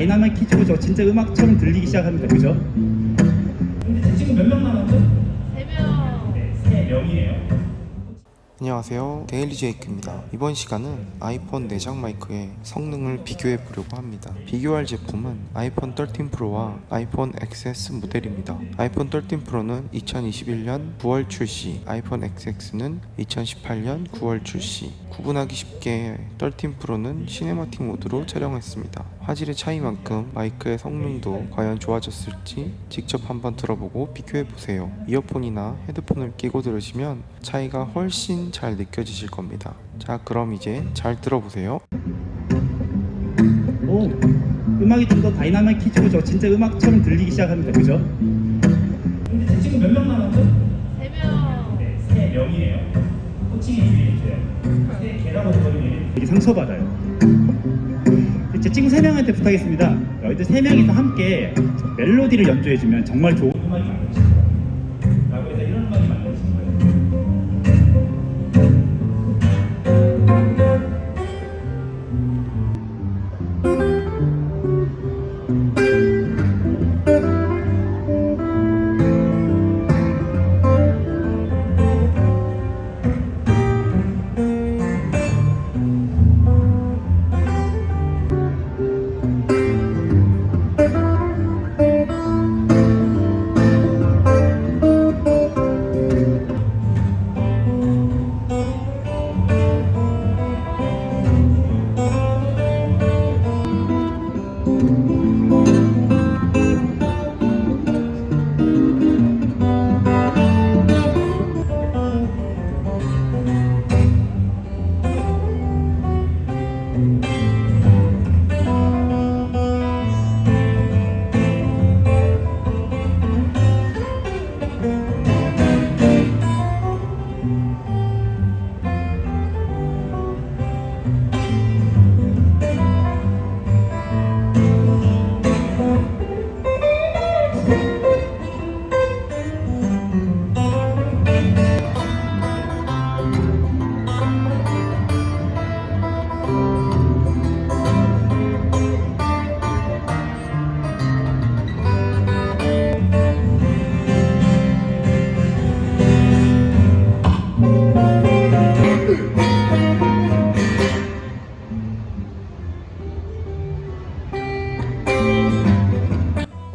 다이나믹해지고 저 진짜 음악처럼 들리기 시작합니다. 그죠? 근데 지금 몇 명 남았죠? 세 명. 네, 세 명이에요. 안녕하세요 데일리 제이크입니다 이번 시간은 아이폰 내장 마이크의 성능을 비교해 보려고 합니다 비교할 제품은 아이폰 13 프로와 아이폰 XS 모델입니다 아이폰 13 프로는 2021년 9월 출시 아이폰 XS는 2018년 9월 출시 구분하기 쉽게 13 프로는 시네마틱 모드로 촬영했습니다 화질의 차이만큼 마이크의 성능도 과연 좋아졌을지 직접 한번 들어보고 비교해 보세요 이어폰이나 헤드폰을 끼고 들으시면 차이가 훨씬 잘 느껴지실 겁니다. 자, 그럼 이제 잘 들어보세요. 오, 음악이 좀 더 다이나믹해지고 저 진짜 음악처럼 들리기 시작합니다. 그죠? 근데 지금 몇 명 남았죠? 세 명. 네, 세 명이에요. 호칭이 주의해주세요. 세 개라고 해버리면 되게 상처받아요. 제 친구 세 명한테 부탁했습니다. 너희들 세 명이서 함께 멜로디를 연주해주면 정말 좋은 음악이 만들어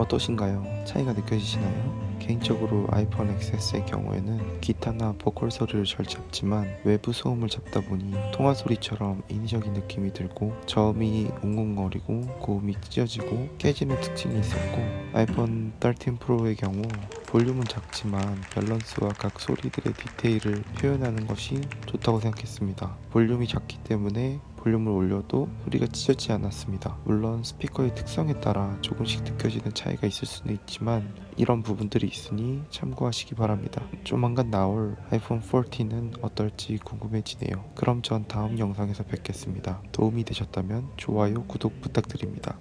어떠신가요? 차이가 느껴지시나요? 개인적으로 아이폰 XS의 경우에는 기타나 보컬 소리를 잘 잡지만 외부 소음을 잡다 보니 통화 소리처럼 인위적인 느낌이 들고 저음이 웅웅거리고 고음이 찢어지고 깨지는 특징이 있었고 아이폰 13 프로의 경우 볼륨은 작지만 밸런스와 각 소리들의 디테일을 표현하는 것이 좋다고 생각했습니다. 볼륨이 작기 때문에 볼륨을 올려도 소리가 찢어지지 않았습니다. 물론 스피커의 특성에 따라 조금씩 느껴지는 차이가 있을 수는 있지만 이런 부분들이 있으니 참고하시기 바랍니다. 조만간 나올 아이폰 14는 어떨지 궁금해지네요. 그럼 전 다음 영상에서 뵙겠습니다. 도움이 되셨다면 좋아요, 구독 부탁드립니다.